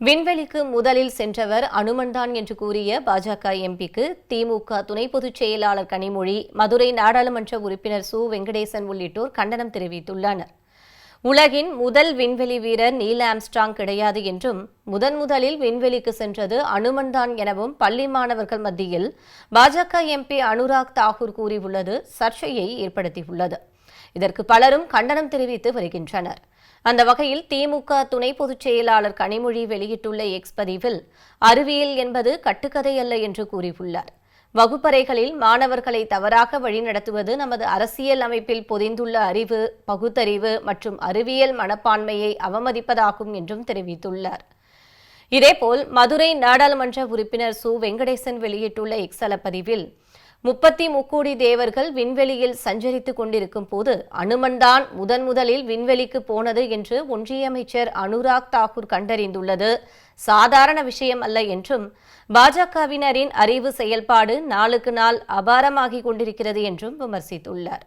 விண்வெளிக்கு முதலில் சென்றவர் அனுமன்தான் என்று கூறிய பாஜக எம்பிக்கு திமுக துணை பொதுச் செயலாளர் கனிமொழி மதுரை நாடாளுமன்ற உறுப்பினர் சு. வெங்கடேசன் உள்ளிட்டோர் கண்டனம் தெரிவித்துள்ளனர். உலகின் முதல் விண்வெளி வீரர் நீல் ஆம்ஸ்ட்ராங் கிடையாது என்றும் முதன் முதலில் விண்வெளிக்கு சென்றது அனுமன்தான் எனவும் பள்ளி மாணவர்கள் மத்தியில் பாஜக எம்பி அனுராக் தாகூர் கூறியுள்ளது சர்ச்சையை ஏற்படுத்தியுள்ளது. இதற்கு பலரும் கண்டனம் தெரிவித்து வருகின்றனர். அந்த வகையில் திமுக துணை பொதுச் செயலாளர் கனிமொழி வெளியிட்டுள்ள எக்ஸ் பதிவில் அறிவியல் என்பது கட்டுக்கதை அல்ல என்று கூறியுள்ளார். வகுப்பறைகளில் மாணவர்களை தவறாக வழிநடத்துவது நமது அரசியல் அமைப்பில் பொதிந்துள்ள அறிவு பகுத்தறிவு மற்றும் அறிவியல் மனப்பான்மையை அவமதிப்பதாகும் என்றும் தெரிவித்துள்ளார். இதேபோல் மதுரை நாடாளுமன்ற உறுப்பினர் சு. வெங்கடேசன் வெளியிட்டுள்ள இக்சல பதிவில் முப்பத்தி முக்கோடி தேவர்கள் விண்வெளியில் சஞ்சரித்துக் கொண்டிருக்கும் போது அனுமன்தான் முதன் முதலில் விண்வெளிக்கு போனது என்று ஒன்றியமைச்சர் அனுராக் தாக்கூர் கண்டறிந்துள்ளது. சாதாரண விஷயம் அல்ல என்றும் பாஜகவினரின் அறிவு செயல்பாடு நாளுக்கு நாள் அபாரமாகிக் கொண்டிருக்கிறது என்றும் விமர்சித்துள்ளார்.